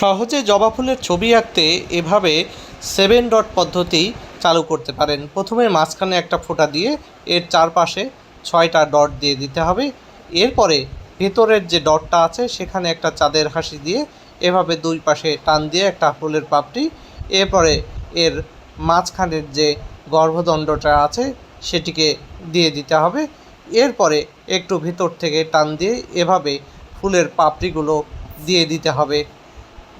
সহজে জবা ফুলের ছবি আঁকতে এভাবে সেভেন ডট পদ্ধতি চালু করতে পারেন। প্রথমে মাঝখানে একটা ফোঁটা দিয়ে এর চারপাশে ছয়টা ডট দিয়ে দিতে হবে। এরপরে ভেতরের যে ডটটা আছে, সেখানে একটা চাঁদের হাসি দিয়ে এভাবে দুই পাশে টান দিয়ে একটা ফুলের পাপড়ি। এরপরে এর মাঝখানের যে গর্ভদণ্ডটা আছে, সেটিকে দিয়ে দিতে হবে। এরপরে একটু ভিতর থেকে টান দিয়ে এভাবে ফুলের পাপড়িগুলো দিয়ে দিতে হবে।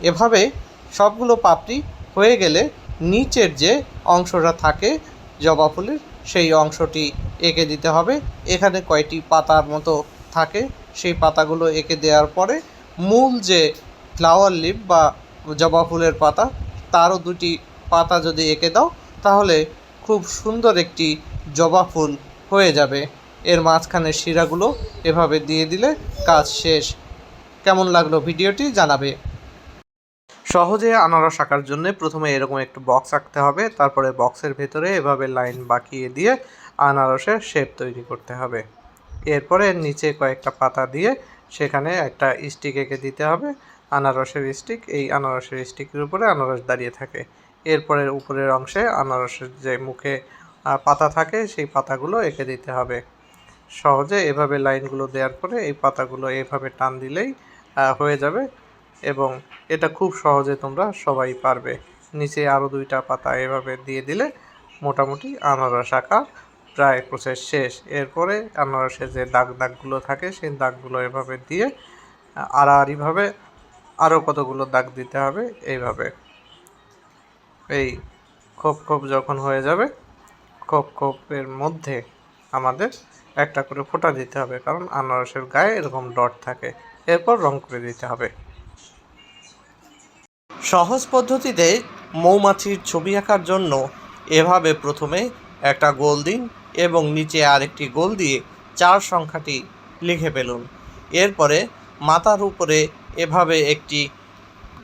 এভাবে সবগুলো পাপড়ি হয়ে গেলে নিচের যে অংশটা থাকে জবা ফুলের, সেই অংশটি এঁকে দিতে হবে। এখানে কয়টি পাতার মতো থাকে, সেই পাতাগুলো এঁকে দেওয়ার পরে মূল যে ফ্লাওয়ার লিপ বা জবা ফুলের পাতা, তারও দুটি পাতা যদি এঁকে দাও, তাহলে খুব সুন্দর একটি জবা ফুল হয়ে যাবে। এর মাঝখানে শিরাগুলো এভাবে দিয়ে দিলে কাজ শেষ। কেমন লাগল ভিডিওটি জানাবে। সহজে আনারস আঁকার জন্য প্রথমে এরকম একটু বক্স আঁকতে হবে, তারপরে বক্সের ভেতরে এভাবে লাইন বাঁকিয়ে দিয়ে আনারসের শেপ তৈরি করতে হবে। এরপরে নিচে কয়েকটা পাতা দিয়ে সেখানে একটা স্টিক এঁকে দিতে হবে। আনারসের স্টিক এই আনারসের স্টিকের উপরে আনারস দাঁড়িয়ে থাকে। এরপরে উপরের অংশে আনারসের যে মুখে পাতা থাকে সেই পাতাগুলো এঁকে দিতে হবে। সহজে এভাবে লাইনগুলো দেওয়ার পরে এই পাতাগুলো এভাবে টান দিলেই হয়ে যাবে। এবং এটা খুব সহজে তোমরা সবাই পারবে। নিচে আরও দুইটা পাতা এভাবে দিয়ে দিলে মোটামুটি আনারস আঁকা প্রায় প্রসেস শেষ। এরপরে আনারসের যে দাগ দাগগুলো থাকে, সেই দাগগুলো এভাবে দিয়ে আড়াআড়িভাবে আরও কতগুলো দাগ দিতে হবে এইভাবে। এই খোপ খোপ যখন হয়ে যাবে, খোপ খোপের মধ্যে আমাদের একটা করে ফোঁটা দিতে হবে, কারণ আনারসের গায়ে এরকম ডট থাকে। এরপর রং করে দিতে হবে। সহজ পদ্ধতিতে মৌমাছির ছবি আঁকার জন্য এভাবে প্রথমে একটা গোল দিন এবং নিচে আরেকটি গোল দিয়ে চার সংখ্যাটি লিখে ফেলুন। এরপরে মাথার উপরে এভাবে একটি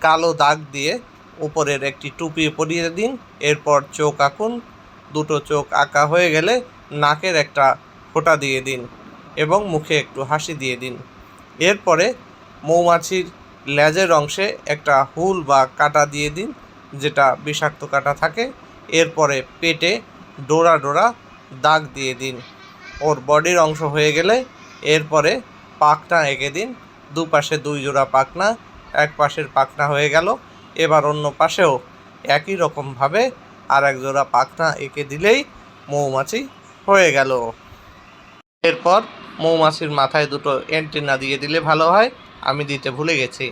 কালো দাগ দিয়ে উপরের একটি টুপি পরিয়ে দিন। এরপর চোখ আঁকুন। দুটো চোখ আঁকা হয়ে গেলে নাকের একটা ফোঁটা দিয়ে দিন এবং মুখে একটু হাসি দিয়ে দিন। এরপরে মৌমাছির লেজের অংশে একটা হুল বা কাটা দিয়ে দিন, যেটা বিষাক্ত কাটা থাকে। এরপরে পেটে ডোরা ডোরা দাগ দিয়ে দিন। ওর বডির অংশ হয়ে গেলে এরপরে পাখনা এঁকে দিন। দুপাশে দুই জোড়া পাখনা, এক পাশের পাখনা হয়ে গেল। এবার অন্য পাশেও একই রকমভাবে আর এক জোড়া পাখনা এঁকে দিলেই মৌমাছি হয়ে গেল। এরপর মৌমাছির মাথায় দুটো অ্যান্টেনা দিয়ে দিলে ভালো হয়। আমি দিতে ভুলে গেছি।